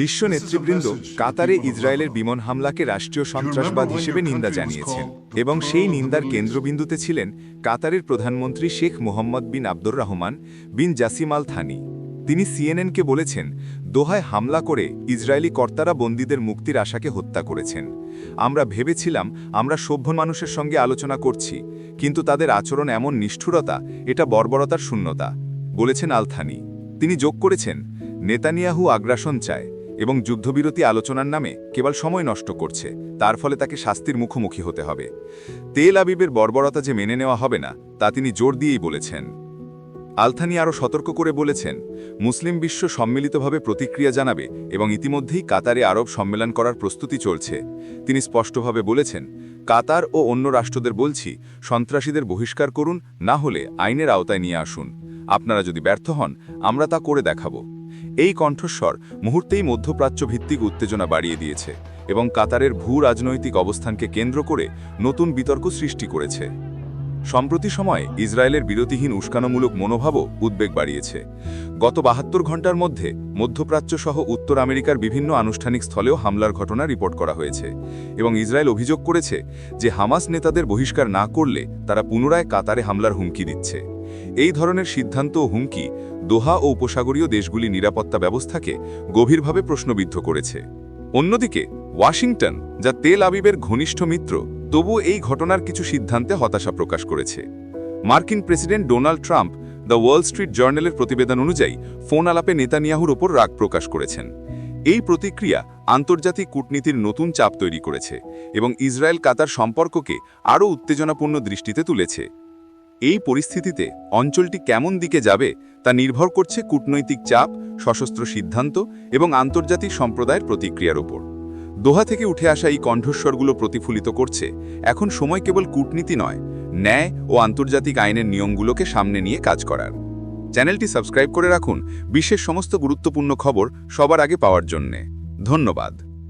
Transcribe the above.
বিশ্ব নেতৃবৃন্দ কাতারে ইসরায়েলের বিমান হামলাকে রাষ্ট্রীয় সন্ত্রাসবাদ হিসেবে নিন্দা জানিয়েছেন এবং সেই নিন্দার কেন্দ্রবিন্দুতে ছিলেন কাতারের প্রধানমন্ত্রী Sheikh Mohammed bin Abdulrahman bin Jassim Al Thani. তিনি সিএনএনকে বলেছেন, দোহায় হামলা করে ইসরায়েলি কর্তারা বন্দীদের মুক্তির আশাকে হত্যা করেছেন। আমরা ভেবেছিলাম আমরা সভ্য মানুষের সঙ্গে আলোচনা করছি, কিন্তু তাদের আচরণ এমন নিষ্ঠুরতা, এটা বর্বরতার শূন্যতা, বলেছেন আলথানি তিনি যোগ করেছেন। নেতানিয়াহু আগ্রাসন চায় এবং যুদ্ধবিরতি আলোচনার নামে কেবল সময় নষ্ট করছে, তার ফলে তাকে শাস্তির মুখোমুখি হতে হবে। তেল আবিবের বর্বরতা যে মেনে নেওয়া হবে না, তা তিনি জোর দিয়েই বলেছেন। আলথানি আরও সতর্ক করে বলেছেন, মুসলিম বিশ্ব সম্মিলিতভাবে প্রতিক্রিয়া জানাবে এবং ইতিমধ্যেই কাতারে আরব সম্মেলন করার প্রস্তুতি চলছে। তিনি স্পষ্টভাবে বলেছেন, কাতার ও অন্য রাষ্ট্রদের বলছি, সন্ত্রাসীদের বহিষ্কার করুন, না হলে আইনের আওতায় নিয়ে আসুন। আপনারা যদি ব্যর্থ হন, আমরা তা করে দেখাব। এই কণ্ঠস্বর মুহূর্তেই মধ্যপ্রাচ্য ভিত্তিক উত্তেজনা বাড়িয়ে দিয়েছে এবং কাতারের ভূ রাজনৈতিক অবস্থানকে কেন্দ্র করে নতুন বিতর্ক সৃষ্টি করেছে। সম্প্রতি সময়ে ইসরায়েলের বিরতিহীন উস্কানোমূলক মনোভাবও উদ্বেগ বাড়িয়েছে। গত বাহাত্তর ঘণ্টার মধ্যে মধ্যপ্রাচ্য সহ উত্তর আমেরিকার বিভিন্ন আনুষ্ঠানিক স্থলেও হামলার ঘটনা রিপোর্ট করা হয়েছে এবং ইসরায়েল অভিযোগ করেছে যে হামাস নেতাদের বহিষ্কার না করলে তারা পুনরায় কাতারে হামলার হুমকি দিচ্ছে। এই ধরনের সিদ্ধান্ত ও হুমকি দোহা ও উপসাগরীয় দেশগুলি নিরাপত্তা ব্যবস্থাকে গভীরভাবে প্রশ্নবিদ্ধ করেছে। অন্যদিকে, ওয়াশিংটন, যা তেল আবিবের ঘনিষ্ঠ মিত্র তবু এই ঘটনার কিছু সিদ্ধান্তে হতাশা প্রকাশ করেছে। মার্কিন president Donald Trump the Wall Street জার্নালের প্রতিবেদন অনুযায়ী ফোন আলাপে নেতানিয়াহুর ওপর রাগ প্রকাশ করেছেন। এই প্রতিক্রিয়া আন্তর্জাতিক কূটনীতির নতুন চাপ তৈরি করেছে এবং ইসরায়েল কাতার সম্পর্ককে আরও উত্তেজনাপূর্ণ দৃষ্টিতে তুলেছে। এই পরিস্থিতিতে অঞ্চলটি কেমন দিকে যাবে তা নির্ভর করছে কূটনৈতিক চাপ, সশস্ত্র সিদ্ধান্ত এবং আন্তর্জাতিক সম্প্রদায়ের প্রতিক্রিয়ার উপর। দোহা থেকে উঠে আসা এই কণ্ঠস্বরগুলো প্রতিফলিত করছে, এখন সময় কেবল কূটনীতি নয়, ন্যায় ও আন্তর্জাতিক আইনের নিয়মগুলোকে সামনে নিয়ে কাজ করার। চ্যানেলটি সাবস্ক্রাইব করে রাখুন, বিশ্বের সমস্ত গুরুত্বপূর্ণ খবর সবার আগে পাওয়ার জন্যে। ধন্যবাদ।